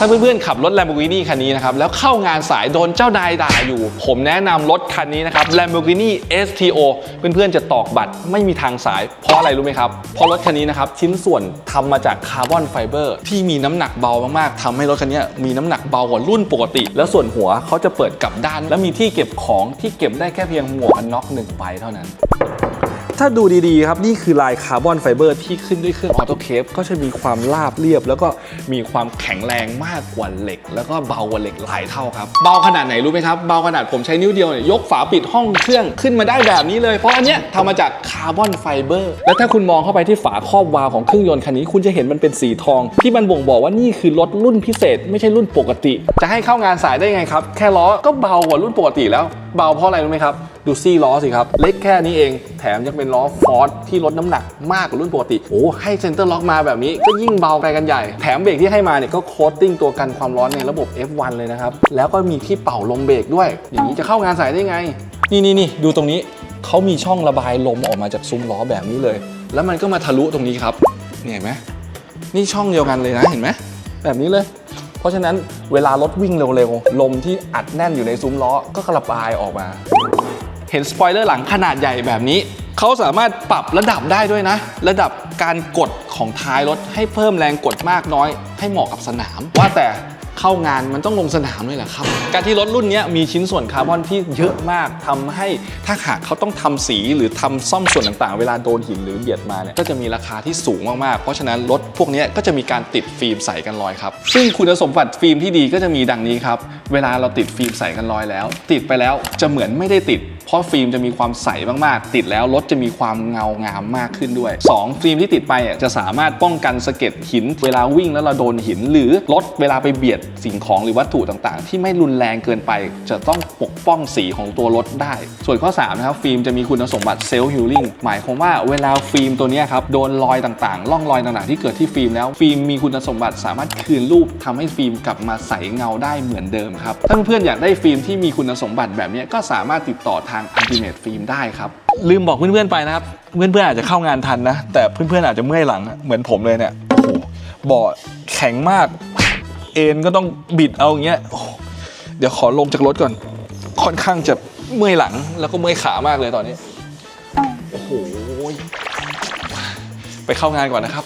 ถ้าเพื่อนๆขับรถ Lamborghini คันนี้นะครับ แล้วเข้างานสายโดนเจ้านายด่าอยู่ ผมแนะนำรถคันนี้นะครับ Lamborghini STO เพื่อนๆจะตอกบัตรไม่มีทางสาย เพราะอะไรรู้ไหมครับ เพราะรถคันนี้นะครับ ชิ้นส่วนทำมาจากคาร์บอนไฟเบอร์ที่มีน้ำหนักเบามากๆทำให้รถคันนี้มีน้ำหนักเบากว่ารุ่นปกติ แล้วส่วนหัวเขาจะเปิดกลับด้าน และมีที่เก็บของที่เก็บได้แค่เพียงหมวกกันน็อกหนึ่งใบเท่านั้น ถ้าดูดีๆครับนี่คือลายคาร์บอนไฟเบอร์ที่ขึ้นด้วยเครื่องออโตเคปก็จะมีความราบเรียบ แล้วก็มีความแข็งแรงมากกว่าเหล็ก แล้วก็เบากว่าเหล็กหลายเท่าครับเบาขนาดไหนรู้ไหมครับเบาขนาดผมใช้นิ้วเดียวเนี่ยยกฝาปิดห้องเครื่องขึ้นมาได้แบบนี้เลย เพราะอันเนี้ยทำมาจากคาร์บอนไฟเบอร์แล้วถ้าคุณมองเข้าไปที่ฝาครอบวาล์วของเครื่องยนต์คันนี้คุณจะเห็นมันเป็นสีทอง ที่มันบ่งบอกว่านี่คือรถรุ่นพิเศษ ไม่ใช่รุ่นปกติ จะให้เข้างานสายได้ไงครับแค่ล้อก็เบากว่ารุ่นปกติแล้ว เบาเพราะอะไรรู้ไหมครับ ดูซี่ล้อสิครับ เล็กแค่นี้เองแถมยังเป็นล้อฟอร์ดที่ลดน้ำหนักมากกว่ารุ่นปกติ โอ้ให้เซนเตอร์ล็อกมาแบบนี้ ก็ยิ่งเบาไปกันใหญ่ แถมเบรกที่ให้มาเนี่ยก็โคตติ้งตัวกันความร้อนในระบบ F1 เลยนะครับ แล้วก็มีที่เป่าลมเบรกด้วย อย่างนี้จะเข้างานสายได้ไง นี่นี่นี่ดูตรงนี้เขามีช่องระบายลมออกมาจากซุ้มล้อแบบนี้เลย แล้วมันก็มาทะลุตรงนี้ครับเนี่ยเห็นไหมนี่ช่องเดียวกันเลยนะเห็นไหมแบบนี้เลย เพราะฉะนั้นเวลารถวิ่งเร็วๆ ลมที่อัดแน่นอยู่ในซุ้มล้อก็กระบายออกมา เห็นสปอยเลอร์หลังขนาดใหญ่แบบนี้ เขาสามารถปรับระดับได้ด้วยนะ ระดับการกดของท้ายรถให้เพิ่มแรงกดมากน้อย ให้เหมาะกับสนาม ว่าแต่ เข้างานมันต้องลงสนามเลยเหรอครับ การที่รถรุ่นนี้มีชิ้นส่วนคาร์บอนที่เยอะมากทำให้ถ้าหากเขาต้องทำสีหรือทำซ่อมส่วนต่างๆ เวลาโดนหินหรือเบียดมาเนี่ยก็จะมีราคาที่สูงมากๆ เพราะฉะนั้นรถพวกนี้ก็จะมีการติดฟิล์มใส่กันรอยครับ ซึ่งคุณสมบัติฟิล์มที่ดีก็จะมีดังนี้ครับ เวลาเราติดฟิล์มใส่กันรอยแล้ว ติดไปแล้วจะเหมือนไม่ได้ติด เพราะฟิล์มจะมีความใสมากๆ ติดแล้วรถจะมีความเงางามมากขึ้นด้วย 2 ฟิล์มที่ติดไปจะสามารถป้องกันสะเก็ดหิน เวลาวิ่งแล้วเราโดนหิน หรือรถเวลาไปเบียดสิ่งของหรือวัตถุต่างๆ ที่ไม่รุนแรงเกินไป จะต้องปกป้องสีของตัวรถได้ ส่วนข้อ3นะครับฟิล์มจะมีคุณสมบัติเซลล์ฮิลลิ่งหมายความว่าเวลาฟิล์มตัวนี้ครับโดนรอยต่างๆร่องรอยต่างๆที่เกิดที่ฟิล์มแล้วฟิล์มมีคุณสมบัติสามารถคืนรูปทำให้ฟิล์มกลับมาใสเงาได้เหมือนเดิมครับถ้าเพื่อนๆอยากได้ฟิล์มที่มีคุณสมบัติแบบนี้ก็สามารถติดต่อทาง Ultimate Film ได้ครับ ลืมบอกเพื่อนๆไปนะครับ เพื่อนๆอาจจะเข้างานทันนะ แต่เพื่อนๆอาจจะเมื่อยหลังเหมือนผมเลยเนี่ยโอ้โหเบาะแข็งมาก เอ็นก็ต้องบิดเอาอย่างเงี้ยโอ้โหเดี๋ยวขอลงจากรถก่อน ค่อนข้างจะเมื่อยหลังแล้วก็เมื่อยขามากเลยตอนนี้ โอ้โห ไปเข้างานก่อนนะครับ